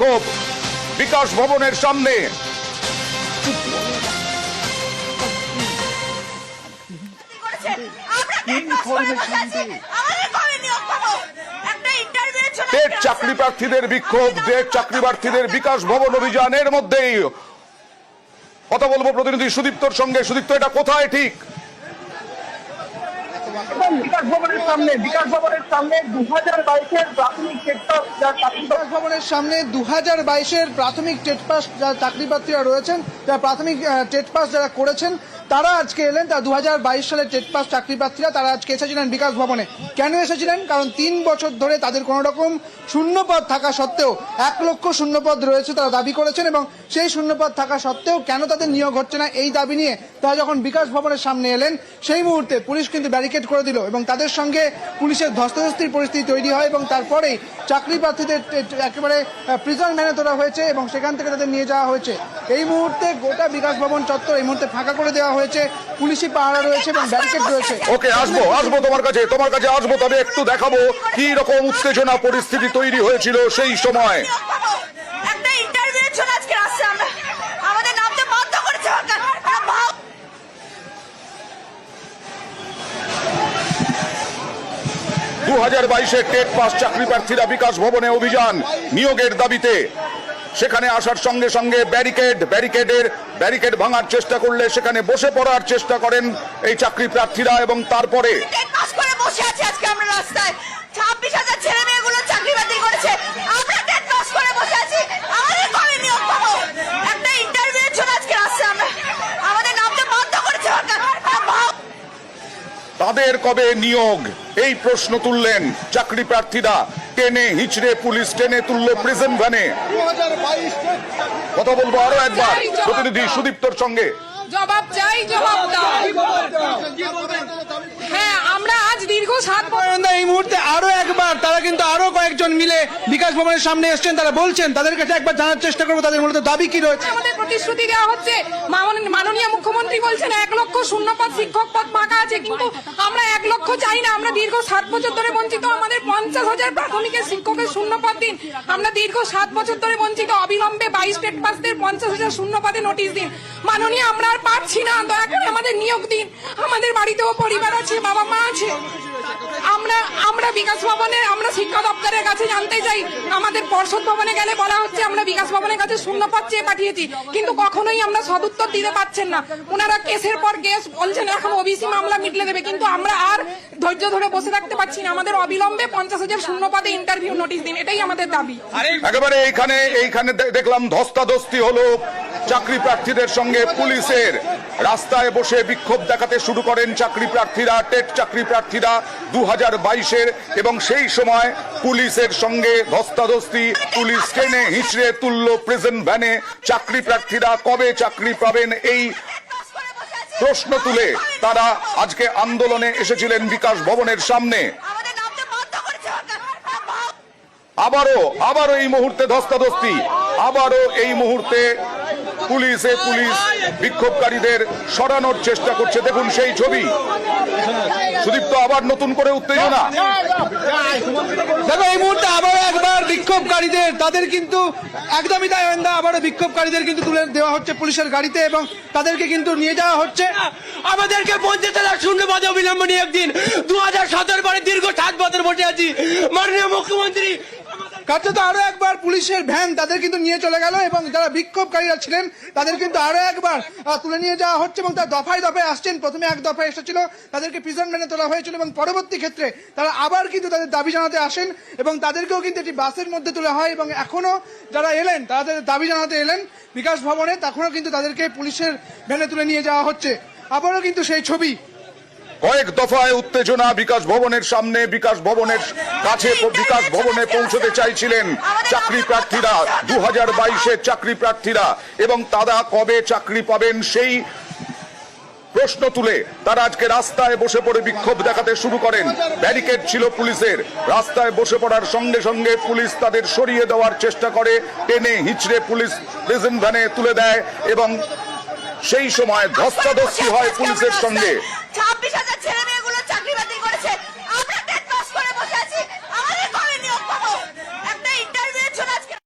বিক্ষোভ বিকাশ ভবনের সামনে। করেছে? টেট চাকরি প্রার্থীদের বিক্ষোভ টেট চাকরি প্রার্থীদের বিকাশ ভবন অভিযানের মধ্যেই। কথা বলব প্রতিনিধি সুদীপ্তর সঙ্গে। সুদীপ্ত এটা কোথায় ঠিক? বিকাশ ভবনের সামনে বিকাশ ভবনের সামনে দু হাজার বাইশের প্রাথমিক সেক্টর ভবনের সামনে দু হাজার বাইশের প্রাথমিক টেট পাস যারা চাকরি প্রার্থীরা রয়েছেন, যারা প্রাথমিক টেট পাস যারা করেছেন তারা আজকে এলেন তারা দু হাজার বাইশ সালের টেট পাস চাকরি প্রার্থীরা তারা আজকে এসেছিলেন বিকাশ ভবনে। কেন এসেছিলেন? কারণ তিন বছর ধরে তাদের কোনো রকম শূন্যপদ থাকা সত্ত্বেও এক লক্ষ শূন্যপদ রয়েছে তারা দাবি করেছেন এবং সেই শূন্যপদ থাকা সত্ত্বেও কেন তাদের নিয়োগ হচ্ছে না? এই দাবি নিয়ে তারা যখন বিকাশ ভবনের সামনে এলেন, সেই মুহূর্তে পুলিশ কিন্তু ব্যারিকেড করে দিল এবং তাদের সঙ্গে পুলিশের ধস্তাধস্তির পরিস্থিতি তৈরি হয় এবং তারপরেই চাকরি প্রার্থীদের একেবারে প্রিজন ম্যানে তোলা হয়েছে এবং সেখান থেকে তাদের নিয়ে যাওয়া হয়েছে। এই মুহূর্তে গোটা বিকাশ ভবন চত্বর এই মুহূর্তে ফাঁকা করে দেওয়া হয়েছে পুলিশি পাহারা রয়েছে এবং ব্যারিকেড রয়েছে। ওকে আসব আসব তোমার কাছে তোমার কাছে আসব তবে একটু দেখাবো কি রকম উত্তেজনা পরিস্থিতি তৈরি হয়েছিল সেই সময়। দু হাজার বাইশে টেট পাস চাকরি প্রার্থীরা বিকাশ ভবনে অভিযান নিয়োগের দাবিতে। সেখানে আসার সঙ্গে সঙ্গে ব্যারিকেড ব্যারিকেডের ব্যারিকেড ভাঙার চেষ্টা করলে সেখানে বসে পড়ার চেষ্টা করেন এই চাকরি প্রার্থীরা এবং তারপরে টেট পাস করে বসে আছি আজকে আমরা রাস্তায়। ছাব্বিশ হাজার ছেলে মেয়েগুলো চাকরি বাকরি করেছে। আমরা টেট পাস করে বসে আছি। আমাদের কবে নিয়োগ পাবো? একটা ইন্টারভিউ ছিল আজকে রাস্তায় আমরা। আমাদের নামতে বাধ্য করেছে সরকার। আমরা ভাব তাদের কবে নিয়োগ? এই প্রশ্ন তুললেন চাকরি প্রার্থীরা। টেনে হিচড়ে পুলিশ টেনে তুলল প্রিজন ভ্যানে কথা বলব আরও একবার। প্রতিনিধি সুদীপ্তর সঙ্গে। জবাব চাই জবাব দাও। হ্যাঁ আমরা আজ দীর্ঘ সাত পর্যন্ত এই মুহূর্তে আরও আরও কয়েকজন মিলে বিকাশ ভবনের সামনে এসছেন, তারা বলছেন তাদের কাছে একবার জানার চেষ্টা করব, তাদের মূলত দাবি কি রয়েছে? আমাদের প্রতিশ্রুতি দেওয়া হচ্ছে, মাননীয় মুখ্যমন্ত্রী বলছেন, এক লক্ষ শূন্য পদ শিক্ষক পদ ফাঁকা আছে, কিন্তু আমরা এক লক্ষ চাই না, আমরা দীর্ঘ সাত বছর ধরে বঞ্চিত, আমাদের পঞ্চাশ হাজার প্রাথমিকের শিক্ষকের শূন্য পদ দিন। আমরা দীর্ঘ সাত বছর ধরে বঞ্চিত, অবিলম্বে বাইশ স্টেট পাসদের পঞ্চাশ হাজার শূন্য পদে নোটিশ দিন। মাননীয়, আমরা আর পারছি না, দয়া করে আমাদের নিয়োগ দিন। আমাদের বাড়িতেও পরিবার আছে বাবা মা আছে। বিকাশ ভবনে আমরা শিক্ষা দপ্তরের কাছে জানতে চাই। আমাদের পর্ষদ ভবনে গেলে বলা হচ্ছে আমরা বিকাশ ভবনের কাছে শূন্য পদ চেয়ে পাঠিয়েছি, কিন্তু কখনোই আমরা সদুত্তর দিতে পারছেন না। ওনারা কেসের পর কেস বলছেন, এখন ওবিসি মামলা মিটলে দেবে, কিন্তু আমরা আর ধৈর্য ধরে বসে থাকতে পারছি না। আমাদের অবিলম্বে পঞ্চাশ হাজার শূন্য পদে ইন্টারভিউ নোটিশ দিন এটাই আমাদের দাবি। একেবারে এইখানে এইখানে দেখলাম ধস্তাধস্তি হলো। চাকরি প্রার্থীদের সঙ্গে পুলিশের রাস্তায় বসে বিক্ষোভ দেখাতে শুরু করেন চাকরি প্রার্থীরা টেট চাকরি প্রার্থীরা দু হাজার বাইশের এবং সেই সময় পুলিশের সঙ্গে ধস্তাধস্তি পুলিশ টেনে হিঁচড়ে তুলল প্রেজেন্ট ভ্যানে চাকরি প্রার্থীরা কবে চাকরি পাবেন এই প্রশ্ন তুলে তারা আজকে আন্দোলনে এসেছিলেন বিকাশ ভবনের সামনে। আবারও আবারও এই মুহূর্তে ধস্তাধস্তি আবারও এই মুহূর্তে পুলিশে পুলিশ বিক্ষোভকারীদের সরানোর চেষ্টা করছে। দেখুন সেই ছবি। সুদীপ্ত, আবার নতুন করে উত্তেজনা। দেখো, এই মুহূর্তে আবারও একবার বিক্ষোভকারীদের, তাদের কিন্তু একদমই তাই আবারও বিক্ষোভকারীদের কিন্তু তুলে দেওয়া হচ্ছে পুলিশের গাড়িতে এবং তাদেরকে কিন্তু নিয়ে যাওয়া হচ্ছে। আমাদেরকে পঞ্চাশ হাজার শূন্য পদে অবিলম্ব নিয়োগ দিন দু হাজার সতেরো পরে দীর্ঘ সাত বছর বসে আছি। মাননীয় মুখ্যমন্ত্রী কার্যত আরও একবার পুলিশের ভ্যান তাদের কিন্তু নিয়ে চলে গেল এবং যারা বিক্ষোভকারীরা ছিলেন, তাদের কিন্তু আরও একবার তুলে নিয়ে যাওয়া হচ্ছে এবং তারা দফায় দফায় আসছেন। প্রথমে এক দফায় এসেছিল, তাদেরকে প্রিজন ভ্যানে তোলা হয়েছিল এবং পরবর্তী ক্ষেত্রে তারা আবার কিন্তু তাদের দাবি জানাতে আসেন এবং তাদেরকেও কিন্তু একটি বাসের মধ্যে তোলা হয় এবং এখনও যারা এলেন, তারা তাদের দাবি জানাতে এলেন। বিকাশ ভবনে তখনও কিন্তু তাদেরকে পুলিশের ভ্যানে তুলে নিয়ে যাওয়া হচ্ছে। আবারও কিন্তু সেই ছবি কয়েক দফায় উত্তেজনা বিকাশ ভবনের সামনে, বিকাশ ভবনের কাছে বিকাশ ভবনে পৌঁছতে চাইছিলেন চাকরি প্রার্থীরা দু হাজার বাইশের চাকরি প্রার্থীরা। এবং তারা কবে চাকরি পাবেন সেই প্রশ্ন তুলে তারা আজকে রাস্তায় বসে পড়ে বিক্ষোভ দেখাতে শুরু করেন। ব্যারিকেড ছিল পুলিশের। রাস্তায় বসে পড়ার সঙ্গে সঙ্গে পুলিশ তাদের সরিয়ে দেওয়ার চেষ্টা করে। টেনে হিচড়ে পুলিশ প্রেজেন্ট ভ্যানে তুলে দেয় এবং সেই সময় ধস্তাধস্তি হয় পুলিশের সঙ্গে।